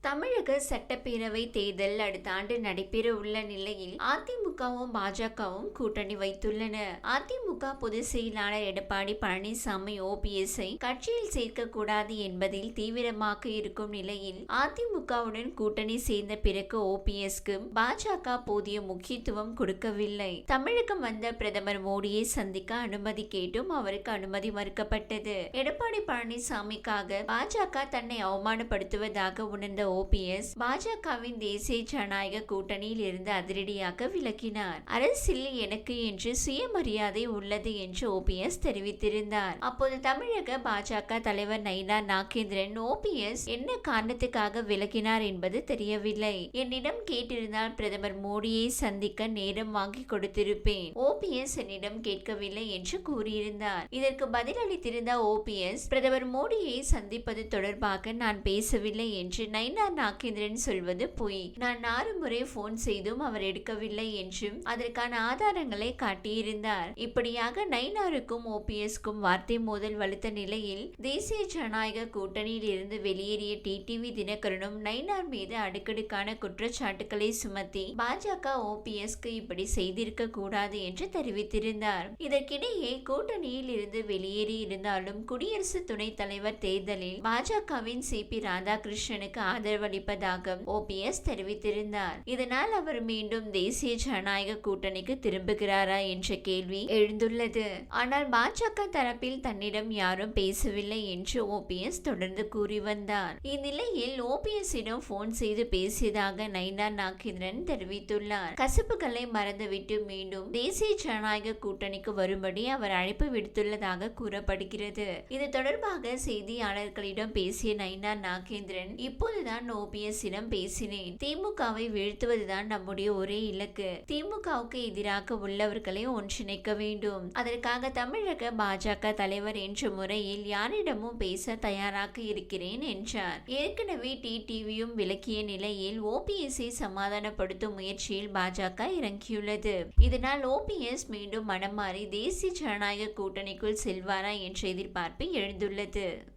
தமிழக சட்டப்பேரவை தேர்தல் அடுத்த ஆண்டு நடைபெற உள்ள நிலையில் அதிமுகவும் பாஜகவும் கூட்டணி வைத்துள்ளன. அதிமுக பொதுச் செயலாளர் எடப்பாடி பழனிசாமி ஓபிஎஸ்ஐ கட்சியில் சேர்க்கக்கூடாது என்பதில் தீவிரமாக இருக்கும் நிலையில் அதிமுகவுடன் கூட்டணி சேர்ந்த பிறகு ஓபிஎஸ்க்கு பாஜக போதிய முக்கியத்துவம் கொடுக்கவில்லை. தமிழகம் வந்த பிரதமர் மோடியை சந்திக்க அனுமதி கேட்டும் அவருக்கு அனுமதி மறுக்கப்பட்டது. எடப்பாடி பழனிசாமிக்காக பாஜக தன்னை அவமானப்படுத்துவதாக உணர்ந்த ஓபிஎஸ் பாஜகவின் தேசிய ஜனநாயக கூட்டணியில் இருந்து அதிரடியாக விளக்கினார் அரசியல் எனக்கு என்று சுயமரியாதை உள்ளது என்று ஓபிஎஸ் தெரிவித்திருந்தார். அப்போது தமிழக பாஜக தலைவர் நைனா நாகேந்திரன் ஓபிஎஸ் என்ன காரணத்துக்காக விளக்கினார் என்பது தெரியவில்லை. என்னிடம் கேட்டிருந்தால் பிரதமர் மோடியை சந்திக்க நேரம் வாங்கி கொடுத்திருப்பேன். ஓபிஎஸ் என்னிடம் கேட்கவில்லை என்று கூறியிருந்தார். இதற்கு பதிலளித்திருந்த ஓபிஎஸ் பிரதமர் மோடியை சந்திப்பது தொடர்பாக நான் பேசவில்லை என்று நைனா நாகேந்திரன் சொல்வது பொய். நான் ஆறு முறை போன் செய்தும் அவர் எடுக்கவில்லை என்றும் அதற்கான ஆதாரங்களை காட்டியிருந்தார். இப்படியாக நைனாருக்கும் ஓபிஎஸ்க்கும் வார்த்தை மோதல் வலுத்த நிலையில் தேசிய ஜனநாயக கூட்டணியில் இருந்து வெளியேறிய டிடிவி தினகரனும் நைனார் மீது அடுக்கடுக்கான குற்றச்சாட்டுகளை சுமத்தி பாஜக ஓபிஎஸ்க்கு இப்படி செய்திருக்க கூடாது என்று தெரிவித்திருந்தார். இதற்கிடையே கூட்டணியில் இருந்து வெளியேறி இருந்தாலும் குடியரசு துணைத் தலைவர் தேர்தலில் பாஜகவின் சி பி ராதாகிருஷ்ணனுக்கு ஆதரவளிப்பதாக ஓபிஎஸ் தெரிவித்திருந்தார். இதனால் அவர் மீண்டும் தேசிய ஜனநாயக கூட்டணிக்கு திரும்புகிறாரா என்ற கேள்வி எழுந்துள்ளது. ஆனால் பாஜக தரப்பில் தன்னிடம் யாரும் பேசவில்லை என்று ஓபிஎஸ் தொடர்ந்து கூறி வந்தார். இந்நிலையில் ஓபிஎஸ்ஸிடம் போன் செய்து பேசியதாக நைனா நாகேந்திரன் தெரிவித்துள்ளார். கசப்புகளை மறந்துவிட்டு மீண்டும் தேசிய ஜனநாயக கூட்டணிக்கு வரும்படி அவர் அழைப்பு விடுத்துள்ளதாக கூறப்படுகிறது. இது தொடர்பாக செய்தியாளர்களிடம் பேசிய நைனா நாகேந்திரன் இப்போதுதான் நான் ஓபிஎஸ்ஸிடம் பேசினேன். திமுகவை வீழ்த்துவதுதான் நம்முடைய ஒரே இலக்கு. திமுகவுக்கு எதிராக உள்ளவர்களை ஒன்றிணைக்க வேண்டும். அதற்காக தமிழக பாஜக தலைவர் என்ற முறையில் யாரிடமும் பேச தயாராக இருக்கிறேன் என்றார். ஏற்கனவே டிடிவியும் விளக்கிய நிலையில் ஓபிஎஸ்ஐ சமாதானப்படுத்தும் முயற்சியில் பாஜக இறங்கியுள்ளது. இதனால் ஓபிஎஸ் மீண்டும் மனம் மாறி தேசிய ஜனநாயக கூட்டணிக்குள் செல்வாரா என்ற எதிர்பார்ப்பு எழுந்துள்ளது.